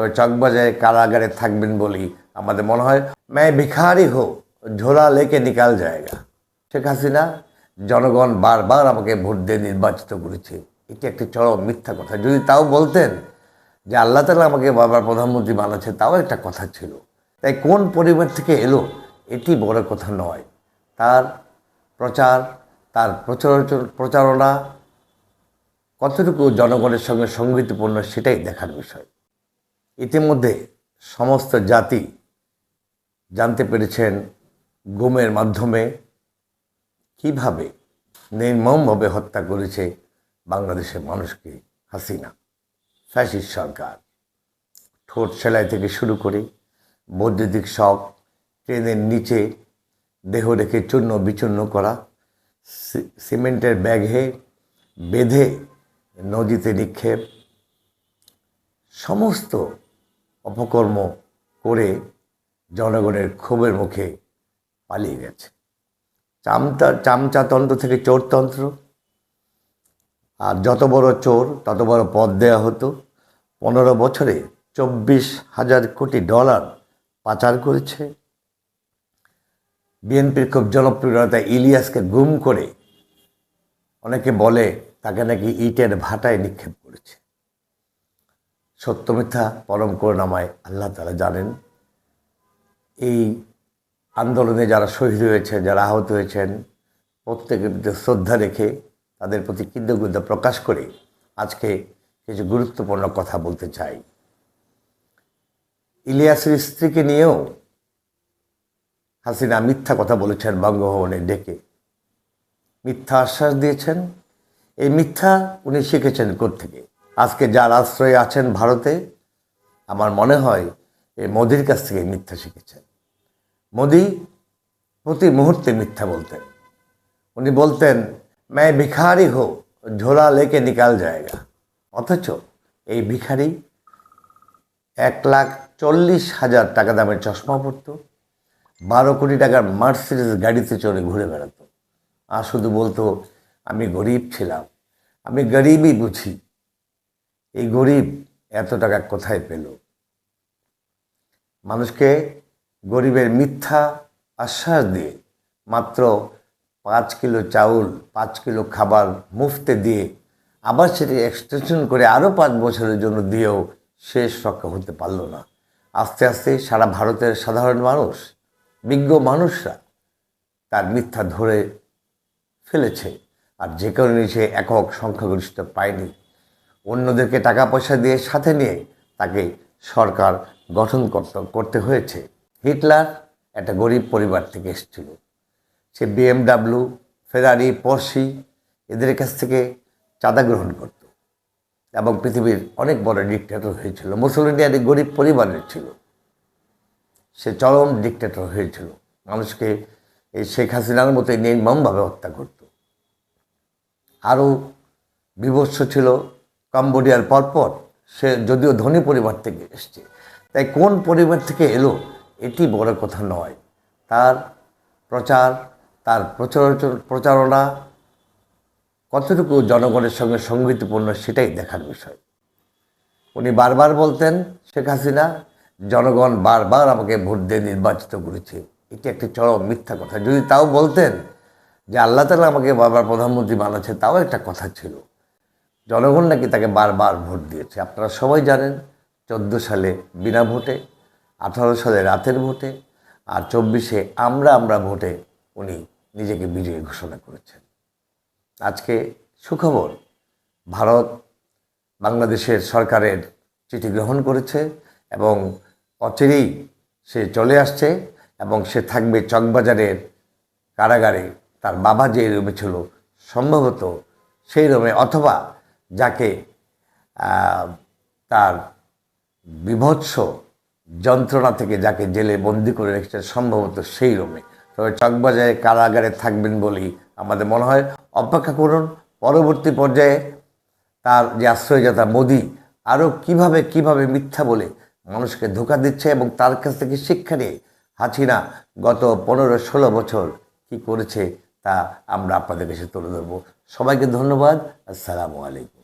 চকবাজারে কারাগারে থাকবেন বলেই আমাদের মনে হয়। ম্যায় ভিখারি হো ঝোলা লেকে নিকাল জায়গা। শেখ হাসিনা, জনগণ বারবার আমাকে ভোট দিয়ে নির্বাচিত করেছে। এটি একটি চরম মিথ্যা কথা। যদি তাও বলতেন যে আল্লাহ তালা আমাকে বাবার প্রধানমন্ত্রী বানাচ্ছে, তাও একটা কথা ছিল। তাই কোন পরিবার থেকে এলো, এটি বড় কথা নয়। তার প্রচার তার প্রচার প্রচারণা, কতটুকু জনগণের সঙ্গে সঙ্গীতপূর্ণ সেটাই দেখার বিষয়। ইতিমধ্যে সমস্ত জাতি জানতে পেরেছেন গুমের মাধ্যমে কীভাবে নির্মমভাবে হত্যা করেছে বাংলাদেশের মানুষকে হাসিনা, ফ্যাসিস্ট সরকার। ঠোঁট সেলাই থেকে শুরু করে বৈদ্যুতিক শখ ট্রেনের নিচে দেহ রেখে চূর্ণ বিচূর্ণ করা সিমেন্টের ব্যাগে বেঁধে নদীতে নিক্ষেপ, সমস্ত অপকর্ম করে জনগণের ক্ষোভের মুখে পালিয়ে গেছে। চামচা চামচাতন্ত্র থেকে চোরতন্ত্র। আর যত বড় চোর, তত বড় পদ দেওয়া হতো। পনেরো বছরে চব্বিশ হাজার কোটি ডলার পাচার করেছে। বিএনপির খুব জনপ্রিয়তা ইলিয়াসকে গুম করে অনেকে বলে তাকে নাকি ইটের ভাটায় নিক্ষেপ করেছে। সত্য মিথ্যা পরম করুণাময় আল্লাহ তারা জানেন। এই আন্দোলনে যারা শহীদ হয়েছেন, যারা আহত হয়েছেন, প্রত্যেকের প্রতি শ্রদ্ধা রেখে তাদের প্রতি কৃতজ্ঞতা প্রকাশ করে আজকে কিছু গুরুত্বপূর্ণ কথা বলতে চাই। ইলিয়াসের স্ত্রীকে নিয়েও হাসিনা মিথ্যা কথা বলেছেন বঙ্গভবনে ডেকে। মিথ্যা আশ্বাস দিয়েছেন। এই মিথ্যা উনি শিখেছেন থেকে আজকে যার আশ্রয়ে আছেন ভারতে, আমার মনে হয় এই মোদির কাছ থেকে মিথ্যা শিখেছেন। মোদি প্রতি মুহূর্তে মিথ্যা বলতেন। উনি বলতেন ম্যায় ভিখারি হো, ঝোলা লেকে নিকাল জায়গা। অথচ এই ভিখারি এক লাখ চল্লিশ হাজার টাকা দামের চশমা পরতো, বারো কোটি টাকার মার্সিডিজ গাড়িতে চড়ে ঘুরে বেড়াতো। আর শুধু বলতো, আমি গরিব ছিলাম, আমি গরিবই বুঝি এই গরিব এত টাকা কোথায় পেল? মানুষকে গরিবের মিথ্যা আশ্বাস দিয়ে মাত্র পাঁচ কিলো চাউল, পাঁচ কিলো খাবার মুফতে দিয়ে আবার সেটি এক্সটেনশন করে আরও পাঁচ বছরের জন্য দিয়েও শেষ রক্ষা হতে পারল না। আস্তে আস্তে সারা ভারতের সাধারণ মানুষ, বিজ্ঞ মানুষরা তার মিথ্যা ধরে ফেলেছে। আর যে কারণে সে একক সংখ্যাগরিষ্ঠ পায়নি। অন্যদেরকে টাকা পয়সা দিয়ে সাথে নিয়ে তাকে সরকার গঠন করতে করতে হয়েছে। হিটলার একটা গরিব পরিবার থেকে এসেছিল। সে বিএমডাব্লিউ, ফেরারি পর্সি এদের কাছ থেকে চাঁদা গ্রহণ করত এবং পৃথিবীর অনেক বড় ডিক্টেটর হয়েছিল। মুসলিম একটি গরিব পরিবারের ছিল। সে চরম ডিক্টেটর হয়েছিল। মানুষকে এই শেখ হাসিনার মতো নির্মমভাবে হত্যা করত। আরও বিভৎস ছিল কম্বোডিয়ার পরপর সে যদিও ধনী পরিবার থেকে এসছে। তাই কোন পরিবার থেকে এলো এটি বড় কথা নয়। তার প্রচার তার প্রচার প্রচারণা কতটুকু জনগণের সঙ্গে সঙ্গীতপূর্ণ সেটাই দেখার বিষয়। উনি বারবার বলতেন, শেখ হাসিনা, জনগণ বারবার আমাকে ভোট দিয়ে নির্বাচিত করেছে। এটি একটি চরম মিথ্যা কথা। যদি তাও বলতেন যে আল্লাহ তালা আমাকে বাবার প্রধানমন্ত্রী বানাচ্ছে, তাও একটা কথা ছিল। জনগণ নাকি তাকে বারবার ভোট দিয়েছে। আপনারা সবাই জানেন, চোদ্দ সালে বিনা ভোটে, আঠারো সালে রাতের ভোটে, আর চব্বিশে আমরা আমরা ভোটে উনি নিজেকে বিজয়ী ঘোষণা করেছেন। আজকে সুখবর, ভারত বাংলাদেশের সরকারের চিঠি গ্রহণ করেছে এবং অচিরেই সে চলে আসছে এবং সে থাকবে চকবাজারের কারাগারে। তার বাবা যে রুমে ছিল, সম্ভবত সেই রুমে অথবা যাকে তার বিভৎস যন্ত্রণা থেকে যাকে জেলে বন্দি করে রেখেছে সম্ভবত সেই রুমে। তবে চকবাজারে কারাগারে থাকবেন বলেই আমাদের মনে হয়। অপেক্ষা করুন, পরবর্তী পর্যায়ে তার যে আশ্রয়দাতা মোদি, আরও কীভাবে কীভাবে মিথ্যা বলে মানুষকে ধোকা দিচ্ছে এবং তার কাছ থেকে শিক্ষা নিয়ে হাসিনা গত পনেরো ষোলো বছর কি করেছে তা আমরা আপনাদের কাছে তুলে ধরবো। সবাইকে ধন্যবাদ। আসসালামু আলাইকুম।